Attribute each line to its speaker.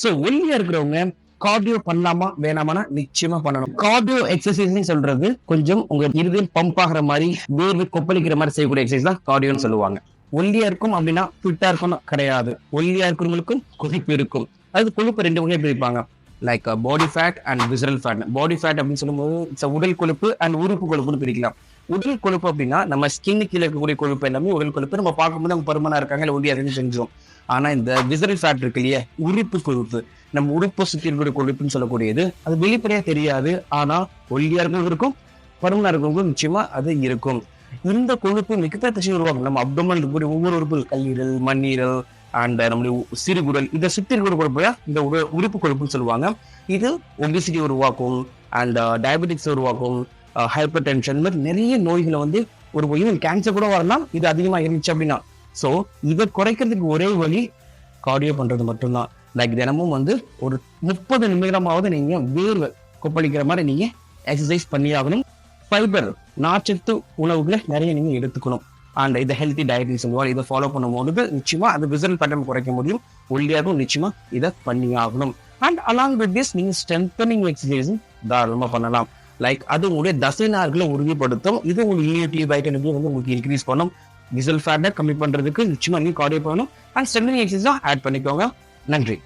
Speaker 1: So ஒல்லியா இருக்கிறவங்க cardio பண்ணலாமா வேணாமானா நிச்சயமா பண்ணணும். கார்டியோ எக்ஸசைஸ் சொல்றது கொஞ்சம் உங்க இருதயம் பம்ப் ஆகிற மாதிரி வேர்வை கொப்பளிக்கிற மாதிரி செய்யக்கூடிய எக்ஸசைஸ் தான் கார்டியோன்னு சொல்லுவாங்க. ஒல்லியா இருக்கும் அப்படின்னா ஃபிட்டா இருக்கும் கிடையாது. ஒல்லியா இருக்கிறவங்களுக்கும் கொதிப்பு இருக்கும். அது கொழுப்பு ரெண்டு வகையை பிரிப்பாங்க. Like body fat and visceral fat body fat அப்படின்னு சொல்லும்போது உடல் கொழுப்பு அண்ட் உறுப்பு கொழுப்புன்னு பிரிக்கலாம். உடல் கொழுப்பு அப்படின்னா நம்ம ஸ்கின்னு கீழே இருக்கக்கூடிய கொழுப்பு எல்லாமே உடல் கொழுப்பு. நம்ம பார்க்கும்போது அவங்க பருமனா இருக்காங்க இல்லை ஒல்லியா இருக்குன்னு செஞ்சோம் ஆனா இந்த விசரல் ஃபேட் இருக்கு இல்லையா உறுப்பு கொழுப்பு. நம்ம உறுப்பை சுற்றி இருக்கிற கொழுப்புன்னு சொல்லக்கூடியது அது வெளிப்படையா தெரியாது. ஆனா ஒல்லியா இருக்கிறவங்களுக்கும் பருமனா இருக்கிறவங்களுக்கும் நிச்சயமா அது இருக்கும். இந்த கொழுப்பு மிகப்பெரிய பிரச்சனை உருவாகும். நம்ம அப்டோமல் இருக்கக்கூடிய ஒவ்வொரு உறுப்பு கல்லீரல் மண்ணீரல் அண்ட் நம்முடைய சிறுகுடல் இதை சுற்றி இருக்கிற கொழுப்பு இந்த உறுப்பு கொழுப்புன்னு சொல்லுவாங்க. இது ஒபிசிட்டி உருவாக்கும் அண்ட் டயபெட்டிக்ஸ் uh, உருவாக்கும் uh, ஹைப்பர் டென்ஷன் மாதிரி நிறைய நோய்களை வந்து ஒரு கேன்சர் கூட வரலாம் இது அதிகமாக இருந்துச்சு அப்படின்னா. ஸோ இதை குறைக்கிறதுக்கு ஒரே வழி கார்டியோ பண்றது மட்டும்தான். லைக் தினமும் வந்து ஒரு முப்பது நிமிடமாவது நீங்க வேர்வை கொப்பளிக்கிற மாதிரி நீங்க எக்ஸசைஸ் பண்ணி ஆகணும். ஃபைபர் நாச்சத்து உணவுகளை நிறைய நீங்க எடுத்துக்கணும். அண்ட் இதை ஹெல்த்தி டயட்னு சொல்லுவாங்க. இதை ஃபாலோ பண்ணும்போது நிச்சயமா அது விசல் பேட்டர்ன் குறைக்க முடியும். ஒல்லியாகவும் நிச்சயமா இதை பண்ணி ஆகணும். அண்ட் அலாங் வித் திஸ் நீங்க ஸ்ட்ரென்தனிங் எக்ஸசைஸும் தாராளமா பண்ணலாம். லைக் அது உங்களுடைய தசை நார்களை உறுதிப்படுத்தும். இது உங்களுக்கு இம்யூனிட்டி வந்து உங்களுக்கு இன்க்ரீஸ் பண்ணும். விசல் ஃபேட்டை கம்மி பண்றதுக்கு நிச்சயமாக நீங்க கார்டியோ பண்ணணும். அண்ட் ஸ்ட்ரென்தனிங் எக்ஸசைஸும் ஆட் பண்ணிக்கோங்க. நன்றி.